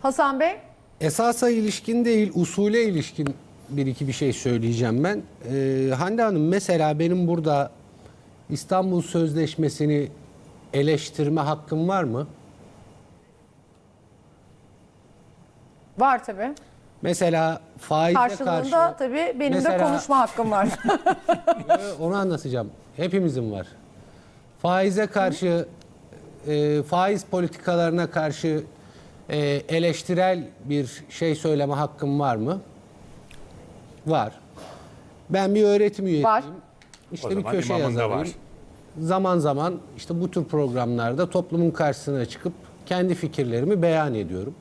Hasan Bey, Esasa ilişkin değil, usule ilişkin bir iki bir şey söyleyeceğim ben. Ee, Hande Hanım mesela benim burada İstanbul Sözleşmesi'ni eleştirme hakkım var mı? var tabii. Mesela faize Karşılığında karşı... tabii benim de Mesela- konuşma hakkım var. Ee, Onu anlatacağım. Hepimizin var. Faize karşı, e, faiz politikalarına karşı e, eleştirel bir şey söyleme hakkım var mı? Var. Ben bir öğretim üyesiyim. Var. İşte O bir zaman köşe yazarıyım. var. Zaman zaman işte bu tür programlarda toplumun karşısına çıkıp kendi fikirlerimi beyan ediyorum.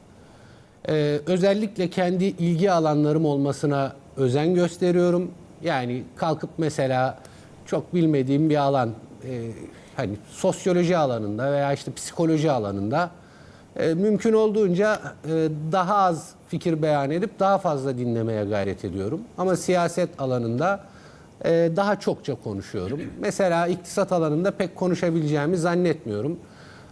Ee, özellikle kendi ilgi alanlarım olmasına özen gösteriyorum. Yani kalkıp mesela çok bilmediğim bir alan, e, hani sosyoloji alanında veya işte psikoloji alanında e, mümkün olduğunca e, daha az fikir beyan edip daha fazla dinlemeye gayret ediyorum. Ama siyaset alanında e, daha çokça konuşuyorum. Mesela iktisat alanında pek konuşabileceğimi zannetmiyorum.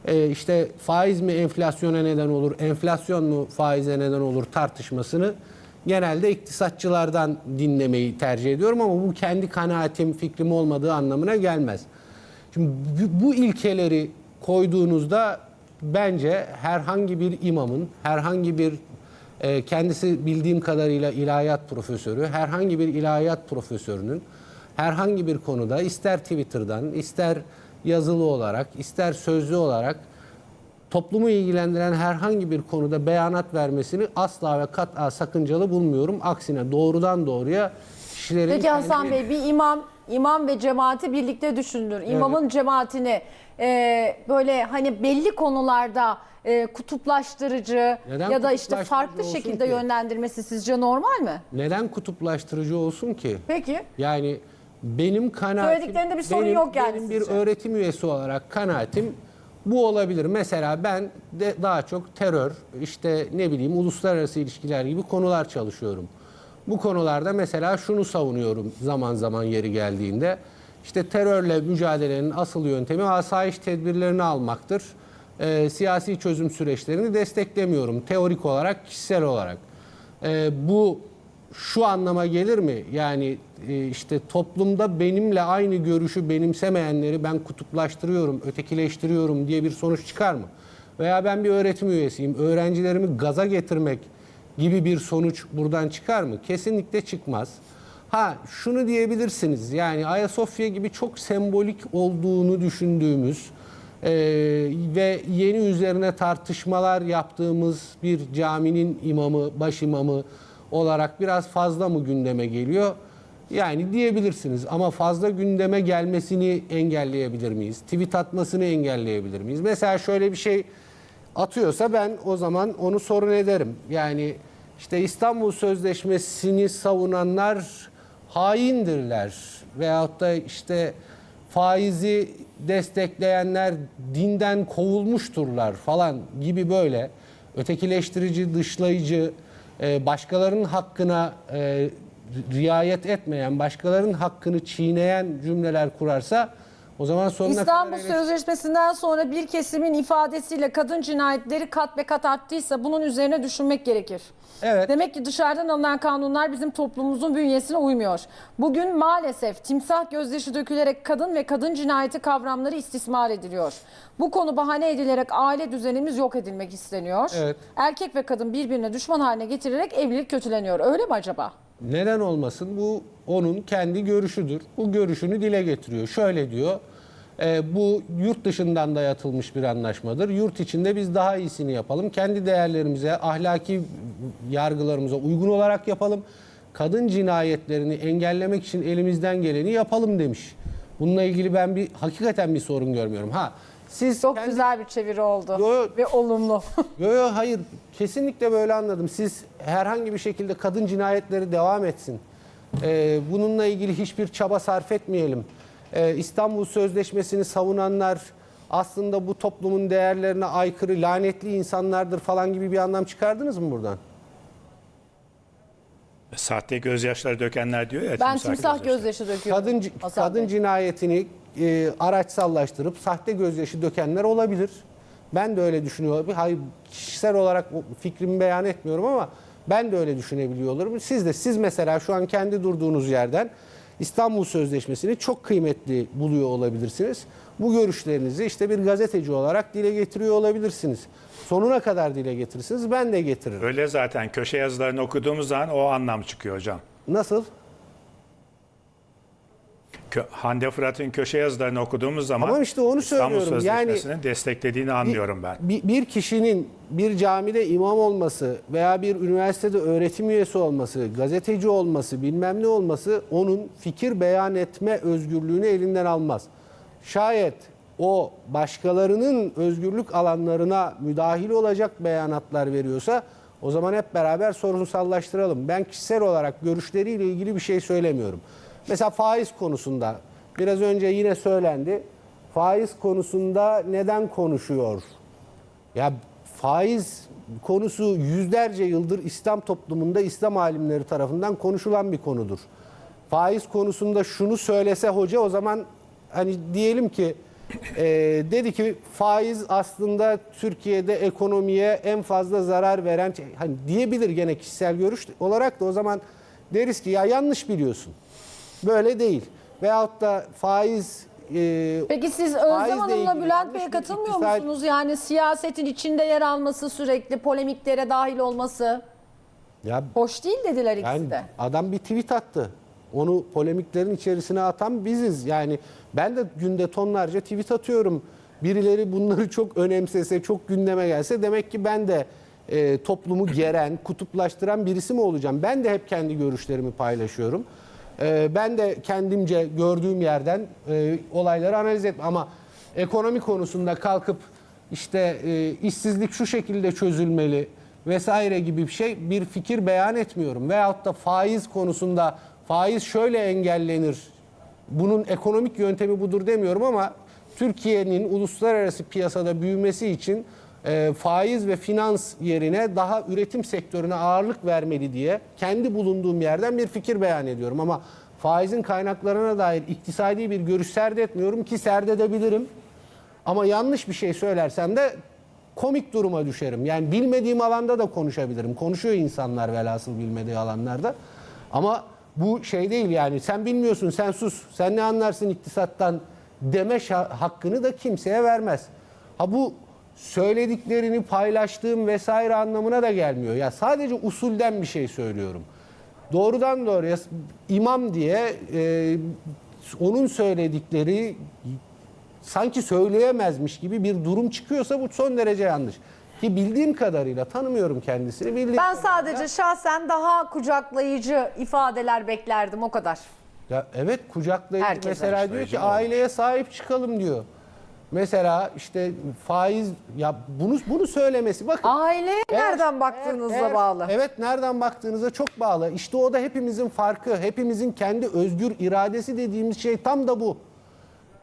E, işte faiz mi enflasyona neden olur, enflasyon mu faize neden olur tartışmasını genelde iktisatçılardan dinlemeyi tercih ediyorum ama bu kendi kanaatim, fikrim olmadığı anlamına gelmez. Şimdi bu- ilkeleri koyduğunuzda bence herhangi bir imamın, herhangi bir e, kendisi bildiğim kadarıyla ilahiyat profesörü, herhangi bir ilahiyat profesörünün herhangi bir konuda ister Twitter'dan, ister yazılı olarak, ister sözlü olarak toplumu ilgilendiren herhangi bir konuda beyanat vermesini asla ve kat'a sakıncalı bulmuyorum. Aksine doğrudan doğruya kişilerin Peki Hasan kendi- Bey bir imam imam ve cemaati birlikte düşünülür. İmamın cemaatini e, böyle hani belli konularda e, kutuplaştırıcı Neden ya da işte kutuplaştırıcı farklı olsun şekilde ki? yönlendirmesi sizce normal mi? neden kutuplaştırıcı olsun ki? Peki. Yani benim kanaatim... Söylediklerinde bir sorun benim, yok yani Benim bir sizce. öğretim üyesi olarak kanaatim bu olabilir. Mesela ben de daha çok terör, işte ne bileyim uluslararası ilişkiler gibi konular çalışıyorum. Bu konularda mesela şunu savunuyorum zaman zaman yeri geldiğinde. İşte terörle mücadelenin asıl yöntemi asayiş tedbirlerini almaktır. Ee, siyasi çözüm süreçlerini desteklemiyorum teorik olarak, kişisel olarak. Ee, bu şu anlama gelir mi? Yani e, işte toplumda benimle aynı görüşü benimsemeyenleri ben kutuplaştırıyorum, ötekileştiriyorum diye bir sonuç çıkar mı? Veya ben bir öğretim üyesiyim, öğrencilerimi gaza getirmek gibi bir sonuç buradan çıkar mı? Kesinlikle çıkmaz. Ha şunu diyebilirsiniz yani Ayasofya gibi çok sembolik olduğunu düşündüğümüz e, ve yeni üzerine tartışmalar yaptığımız bir caminin imamı, baş imamı olarak biraz fazla mı gündeme geliyor? Yani diyebilirsiniz ama fazla gündeme gelmesini engelleyebilir miyiz? Tweet atmasını engelleyebilir miyiz? Mesela şöyle bir şey atıyorsa ben o zaman onu sorun ederim. Yani işte İstanbul Sözleşmesi'ni savunanlar haindirler veyahut da işte faizi destekleyenler dinden kovulmuşturlar falan gibi böyle ötekileştirici, dışlayıcı, e, başkalarının hakkına e, riayet etmeyen, başkalarının hakkını çiğneyen cümleler kurarsa o zaman sonuna İstanbul kadar Sözleşmesi'nden sonra bir kesimin ifadesiyle kadın cinayetleri kat be kat arttıysa bunun üzerine düşünmek gerekir. Evet. Demek ki dışarıdan alınan kanunlar bizim toplumumuzun bünyesine uymuyor. Bugün maalesef timsah gözyaşı dökülerek kadın ve kadın cinayeti kavramları istismar ediliyor. Bu konu bahane edilerek aile düzenimiz yok edilmek isteniyor. Evet. Erkek ve kadın birbirine düşman haline getirilerek evlilik kötüleniyor. Öyle mi acaba? Neden olmasın? Bu onun kendi görüşüdür. Bu görüşünü dile getiriyor. Şöyle diyor. e, bu yurt dışından dayatılmış bir anlaşmadır. Yurt içinde biz daha iyisini yapalım. Kendi değerlerimize, ahlaki yargılarımıza uygun olarak yapalım. Kadın cinayetlerini engellemek için elimizden geleni yapalım demiş. Bununla ilgili ben bir hakikaten bir sorun görmüyorum. Ha siz Çok kendi- güzel bir çeviri oldu Yo- ve olumlu. Yo yo hayır kesinlikle böyle anladım. Siz herhangi bir şekilde kadın cinayetleri devam etsin. Ee, bununla ilgili hiçbir çaba sarf etmeyelim. Ee, İstanbul Sözleşmesi'ni savunanlar aslında bu toplumun değerlerine aykırı lanetli insanlardır falan gibi bir anlam çıkardınız mı buradan? Sahte gözyaşları dökenler diyor ya. ben timsah gözyaşı döküyorum. Kadın Hasan kadın Bey. cinayetini e, araçsallaştırıp sahte gözyaşı dökenler olabilir. Ben de öyle düşünüyorum. Hayır kişisel olarak fikrimi beyan etmiyorum ama ben de öyle düşünebiliyor olurum. Siz de siz mesela şu an kendi durduğunuz yerden İstanbul Sözleşmesi'ni çok kıymetli buluyor olabilirsiniz. Bu görüşlerinizi işte bir gazeteci olarak dile getiriyor olabilirsiniz. Sonuna kadar dile getirirsiniz. Ben de getiririm. Öyle zaten köşe yazılarını okuduğumuz zaman o anlam çıkıyor hocam. Nasıl? Hande Fırat'ın köşe yazılarını okuduğumuz zaman Ama işte onu İstanbul söylüyorum. Yani- Sözleşmesi'ni desteklediğini anlıyorum ben. Bir, bir kişinin bir camide imam olması veya bir üniversitede öğretim üyesi olması, gazeteci olması, bilmem ne olması onun fikir beyan etme özgürlüğünü elinden almaz. Şayet o başkalarının özgürlük alanlarına müdahil olacak beyanatlar veriyorsa o zaman hep beraber sorunsallaştıralım. Ben kişisel olarak görüşleriyle ilgili bir şey söylemiyorum. Mesela faiz konusunda biraz önce yine söylendi. Faiz konusunda neden konuşuyor? Ya faiz konusu yüzlerce yıldır İslam toplumunda İslam alimleri tarafından konuşulan bir konudur. Faiz konusunda şunu söylese hoca o zaman hani diyelim ki e, dedi ki faiz aslında Türkiye'de ekonomiye en fazla zarar veren şey. hani diyebilir gene kişisel görüş olarak da o zaman deriz ki ya yanlış biliyorsun. Böyle değil. Veyahut da faiz e, Peki siz Faizle Özlem Hanım'la ilgili Bülent yanlış Bey'e bir katılmıyor iktisat- musunuz? Yani siyasetin içinde yer alması sürekli polemiklere dahil olması ya hoş değil dediler ikisi Yani de. adam bir tweet attı. Onu polemiklerin içerisine atan biziz. Yani ben de günde tonlarca tweet atıyorum. Birileri bunları çok önemsese, çok gündeme gelse demek ki ben de e, toplumu geren, kutuplaştıran birisi mi olacağım? Ben de hep kendi görüşlerimi paylaşıyorum. E, ben de kendimce gördüğüm yerden e, olayları analiz etmem. Ama ekonomi konusunda kalkıp işte e, işsizlik şu şekilde çözülmeli, vesaire gibi bir şey bir fikir beyan etmiyorum. Veyahut da faiz konusunda faiz şöyle engellenir. Bunun ekonomik yöntemi budur demiyorum ama Türkiye'nin uluslararası piyasada büyümesi için e, faiz ve finans yerine daha üretim sektörüne ağırlık vermeli diye kendi bulunduğum yerden bir fikir beyan ediyorum. Ama faizin kaynaklarına dair iktisadi bir görüş serdetmiyorum ki serdedebilirim. Ama yanlış bir şey söylersem de komik duruma düşerim. Yani bilmediğim alanda da konuşabilirim. Konuşuyor insanlar velhasıl bilmediği alanlarda. Ama bu şey değil yani sen bilmiyorsun sen sus sen ne anlarsın iktisattan deme hakkını da kimseye vermez. Ha bu söylediklerini paylaştığım vesaire anlamına da gelmiyor. Ya sadece usulden bir şey söylüyorum. Doğrudan doğruya imam diye e, onun söyledikleri sanki söyleyemezmiş gibi bir durum çıkıyorsa bu son derece yanlış. Ki bildiğim kadarıyla tanımıyorum kendisini. Bildiğim Ben kadarıyla- sadece şahsen daha kucaklayıcı ifadeler beklerdim o kadar. Ya evet kucaklayıcı Herkese. mesela diyor ki aileye sahip çıkalım diyor. Mesela işte faiz ya bunu bunu söylemesi bakın. Aileye Eğer- nereden baktığınızla eğer- bağlı. Evet nereden baktığınıza çok bağlı. İşte o da hepimizin farkı. Hepimizin kendi özgür iradesi dediğimiz şey tam da bu.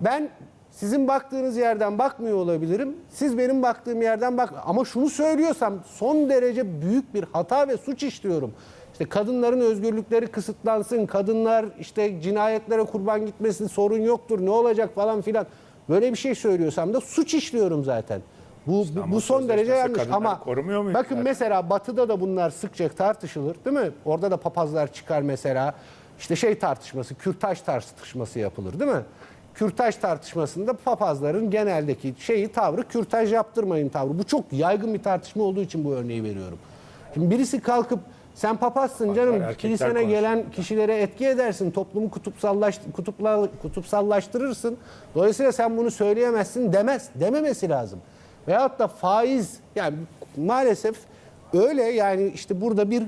Ben sizin baktığınız yerden bakmıyor olabilirim. Siz benim baktığım yerden bak ama şunu söylüyorsam son derece büyük bir hata ve suç işliyorum. İşte kadınların özgürlükleri kısıtlansın, kadınlar işte cinayetlere kurban gitmesin, sorun yoktur, ne olacak falan filan. Böyle bir şey söylüyorsam da suç işliyorum zaten. Bu, bu, İstanbul bu son derece yanlış ama korumuyor mu bakın zaten? mesela batıda da bunlar sıkça tartışılır değil mi? Orada da papazlar çıkar mesela. İşte şey tartışması, kürtaj tartışması yapılır değil mi? Kürtaj tartışmasında papazların geneldeki şeyi tavrı kürtaj yaptırmayın tavrı. Bu çok yaygın bir tartışma olduğu için bu örneği veriyorum. Şimdi birisi kalkıp sen papazsın canım erkekler kilisene gelen kişilere etki edersin, toplumu kutupsallaş, kutupla, kutupsallaştırırsın. Dolayısıyla sen bunu söyleyemezsin demez, dememesi lazım. Veyahut da faiz yani maalesef öyle yani işte burada bir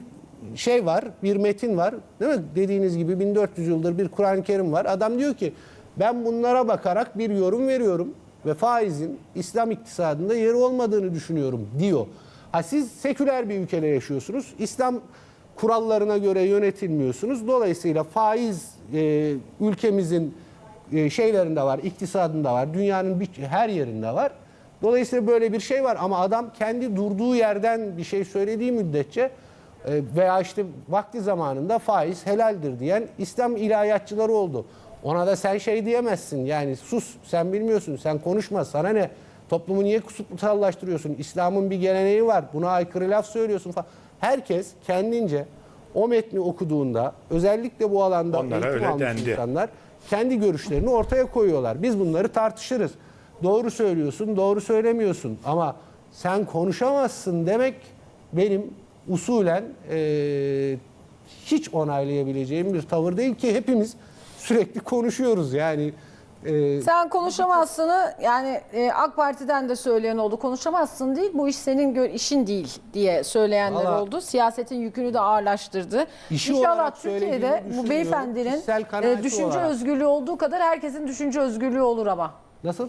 şey var, bir metin var. Değil mi? Dediğiniz gibi 1400 yıldır bir Kur'an-ı Kerim var. Adam diyor ki ben bunlara bakarak bir yorum veriyorum ve faizin İslam iktisadında yeri olmadığını düşünüyorum diyor. Ha siz seküler bir ülkede yaşıyorsunuz. İslam kurallarına göre yönetilmiyorsunuz. Dolayısıyla faiz e, ülkemizin e, şeylerinde var, iktisadında var, dünyanın bir, her yerinde var. Dolayısıyla böyle bir şey var ama adam kendi durduğu yerden bir şey söylediği müddetçe e, veya işte vakti zamanında faiz helaldir diyen İslam ilahiyatçıları oldu. Ona da sen şey diyemezsin yani sus sen bilmiyorsun sen konuşma sana ne Toplumu niye kutsallaştırıyorsun? İslam'ın bir geleneği var. Buna aykırı laf söylüyorsun falan. Herkes kendince o metni okuduğunda özellikle bu alanda Onlara eğitim almış dendi. insanlar kendi görüşlerini ortaya koyuyorlar. Biz bunları tartışırız. Doğru söylüyorsun, doğru söylemiyorsun ama sen konuşamazsın demek benim usulen eee, hiç onaylayabileceğim bir tavır değil ki hepimiz sürekli konuşuyoruz yani. Eee, Sen konuşamazsını yani e, AK Parti'den de söyleyen oldu. Konuşamazsın değil bu iş senin gö- işin değil diye söyleyenler Valla- oldu. Siyasetin yükünü de ağırlaştırdı. İşi İnşallah olarak Türkiye'de söylediğini bu beyefendinin Kişisel kanaati e, düşünce olarak. özgürlüğü olduğu kadar herkesin düşünce özgürlüğü olur ama. nasıl?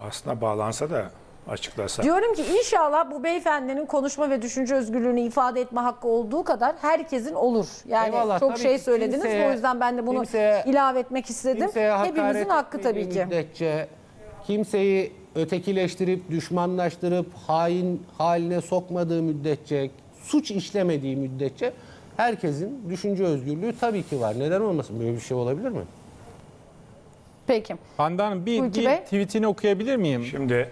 Aslında bağlansa da açıklasa. Diyorum ki inşallah bu beyefendinin konuşma ve düşünce özgürlüğünü ifade etme hakkı olduğu kadar herkesin olur. Yani Eyvallah, çok tabii şey ki söylediniz. kimseye- o yüzden ben de bunu kimseye- ilave etmek istedim. Kimseye hakaret Hepimizin hakkı etmediği tabii ki. Müddetçe, kimseyi ötekileştirip, düşmanlaştırıp, hain haline sokmadığı müddetçe, suç işlemediği müddetçe herkesin düşünce özgürlüğü tabii ki var. Neden olmasın? Böyle bir şey olabilir mi? Peki. Hande Hanım bir, Hulki bir Bey. tweetini okuyabilir miyim? Şimdi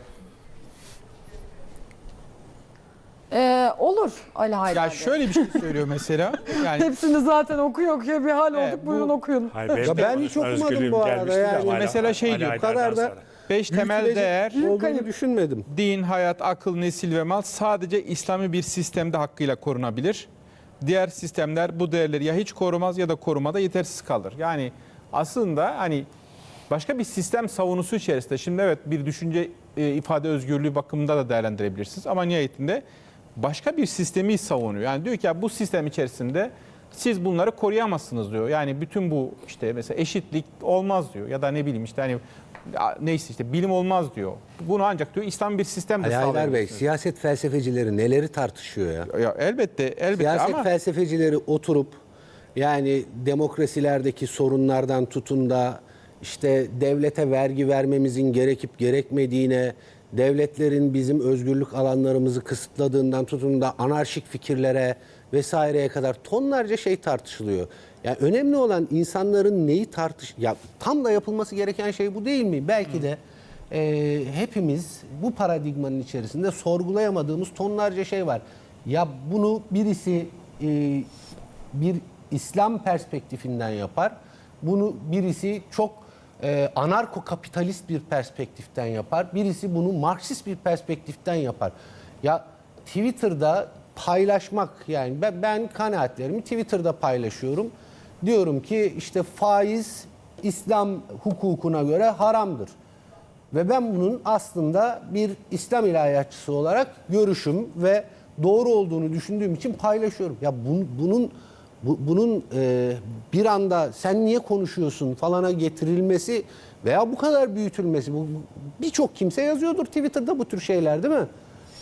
Ee, olur Ali Haydar Ya şöyle bir şey söylüyor mesela. Yani Hepsini zaten okuyor okuyor bir hal Evet, olduk. bu- Buyurun okuyun. hayır, benim Ya de ben hiç okumadım bu arada gelmişti yani. ama Mesela şey diyor, Bu kadar Haydar'dan da sonra. beş temel değer kayıp. düşünmedim. din, hayat, akıl, nesil ve mal sadece İslami bir sistemde hakkıyla korunabilir. Diğer sistemler bu değerleri ya hiç korumaz ya da korumada yetersiz kalır. Yani aslında hani başka bir sistem savunusu içerisinde şimdi evet bir düşünce e, ifade özgürlüğü bakımında da değerlendirebilirsiniz ama nihayetinde başka bir sistemi savunuyor. Yani diyor ki ya bu sistem içerisinde siz bunları koruyamazsınız diyor. Yani bütün bu işte mesela eşitlik olmaz diyor ya da ne bileyim işte hani neyse işte bilim olmaz diyor. Bunu ancak diyor İslam bir sistemde Ali Haydar Bey, siyaset felsefecileri neleri tartışıyor ya? Ya elbette elbette Siyaset ama felsefecileri oturup yani demokrasilerdeki sorunlardan tutun da işte devlete vergi vermemizin gerekip gerekmediğine, devletlerin bizim özgürlük alanlarımızı kısıtladığından tutun da anarşik fikirlere vesaireye kadar tonlarca şey tartışılıyor. Yani önemli olan insanların neyi tartış ya tam da yapılması gereken şey bu değil mi? Belki de e, hepimiz bu paradigmanın içerisinde sorgulayamadığımız tonlarca şey var. Ya bunu birisi e, bir İslam perspektifinden yapar. Bunu birisi çok e, anarko kapitalist bir perspektiften yapar. Birisi bunu Marksist bir perspektiften yapar. Ya Twitter'da paylaşmak yani ben, ben kanaatlerimi Twitter'da paylaşıyorum. Diyorum ki işte faiz İslam hukukuna göre haramdır. Ve ben bunun aslında bir İslam ilahiyatçısı olarak görüşüm ve doğru olduğunu düşündüğüm için paylaşıyorum. Ya bun- bunun bu- bunun e, bir anda sen niye konuşuyorsun falana getirilmesi veya bu kadar büyütülmesi bu birçok kimse yazıyordur Twitter'da bu tür şeyler değil mi?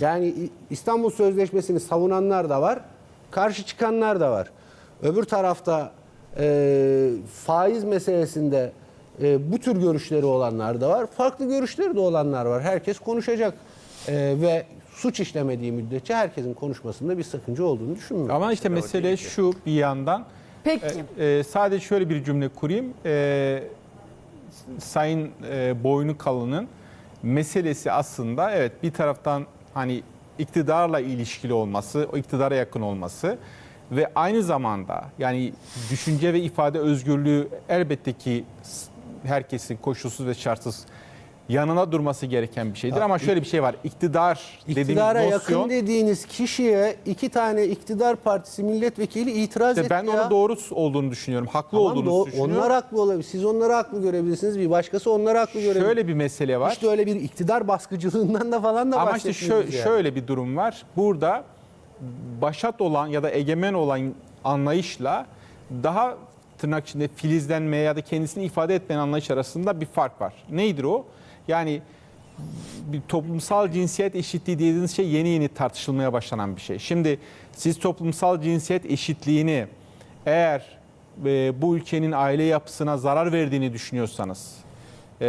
Yani İstanbul Sözleşmesi'ni savunanlar da var, karşı çıkanlar da var. Öbür tarafta e, faiz meselesinde e, bu tür görüşleri olanlar da var. Farklı görüşleri de olanlar var. Herkes konuşacak. E, ve suç işlemediği müddetçe herkesin konuşmasında bir sakınca olduğunu düşünmüyorum. ama işte mesele şu bir yandan Peki. E, e, sadece şöyle bir cümle kurayım. E, Sayın e, Boynu Kalın'ın meselesi aslında evet bir taraftan hani iktidarla ilişkili olması, o iktidara yakın olması ve aynı zamanda yani düşünce ve ifade özgürlüğü elbette ki herkesin koşulsuz ve şartsız yanına durması gereken bir şeydir ama şöyle bir şey var. İktidar dediğimiz İktidara nosyon yakın dediğiniz kişiye iki tane iktidar partisi milletvekili itiraz işte etti ben ya. onu doğru olduğunu düşünüyorum. Haklı Tamam, olduğunu düşünüyorum. Onlar haklı olabilir. Siz onları haklı görebilirsiniz. Bir başkası onları haklı görebilir. Şöyle bir mesele var. İşte öyle bir iktidar baskıcılığından da falan da Ama işte bahsetmiyoruz şö- yani. şöyle bir durum var. Burada başat olan ya da egemen olan anlayışla daha tırnak içinde filizlenmeye ya da kendisini ifade etmeyen anlayış arasında bir fark var. Neydir o? Yani bir toplumsal cinsiyet eşitliği dediğiniz şey yeni yeni tartışılmaya başlanan bir şey. Şimdi siz toplumsal cinsiyet eşitliğini eğer e, bu ülkenin aile yapısına zarar verdiğini düşünüyorsanız e,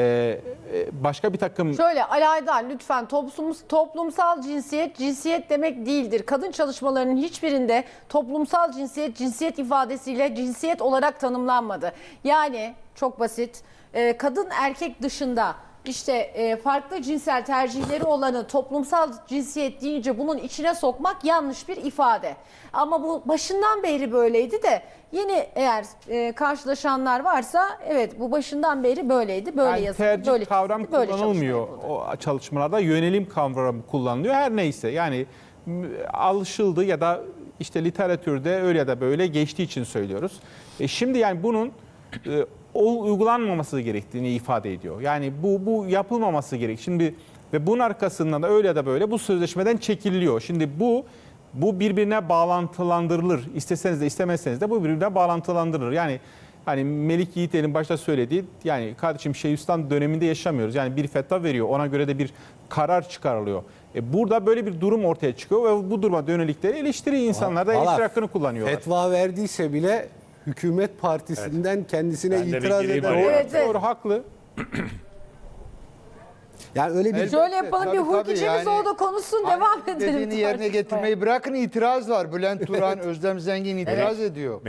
e, başka bir takım Şöyle Ali Haydar lütfen toplum, toplumsal cinsiyet cinsiyet demek değildir. Kadın çalışmalarının hiçbirinde toplumsal cinsiyet cinsiyet ifadesiyle cinsiyet olarak tanımlanmadı. Yani çok basit e, kadın erkek dışında işte e, farklı cinsel tercihleri olanı toplumsal cinsiyet deyince bunun içine sokmak yanlış bir ifade. Ama bu başından beri böyleydi de yeni eğer e, karşılaşanlar varsa evet bu başından beri böyleydi. Böyle Yani yazıldı, tercih böyle kavram çizildi, böyle kullanılmıyor o çalışmalarda. Yönelim kavramı kullanılıyor. Her neyse yani alışıldı ya da işte literatürde öyle ya da böyle geçtiği için söylüyoruz. E şimdi yani bunun e, o uygulanmaması gerektiğini ifade ediyor. Yani bu bu yapılmaması gerek. Şimdi ve bunun arkasından da öyle ya da böyle bu sözleşmeden çekiliyor. Şimdi bu bu birbirine bağlantılandırılır. İsteseniz de istemezseniz de bu birbirine bağlantılandırılır. Yani hani Melik Yiğitel'in başta söylediği yani kardeşim Şeyhülislam döneminde yaşamıyoruz. Yani bir fetva veriyor. Ona göre de bir karar çıkarılıyor. E burada böyle bir durum ortaya çıkıyor ve bu duruma dönelik de eleştiri insanlar da eleştiri hakkını kullanıyorlar. Fetva verdiyse bile hükümet partisinden kendisine Ben de bir itiraz gireyim eden. araya. Doğru, Evet, evet. doğru haklı. Yani öyle bir Şöyle yapalım bir tabii, tabii. Cevizoğlu konuşsun devam edelim. Dediğini yerine tartışmaya. getirmeyi bırakın itiraz var. Bülent Turan, Özlem Zengin itiraz ediyor.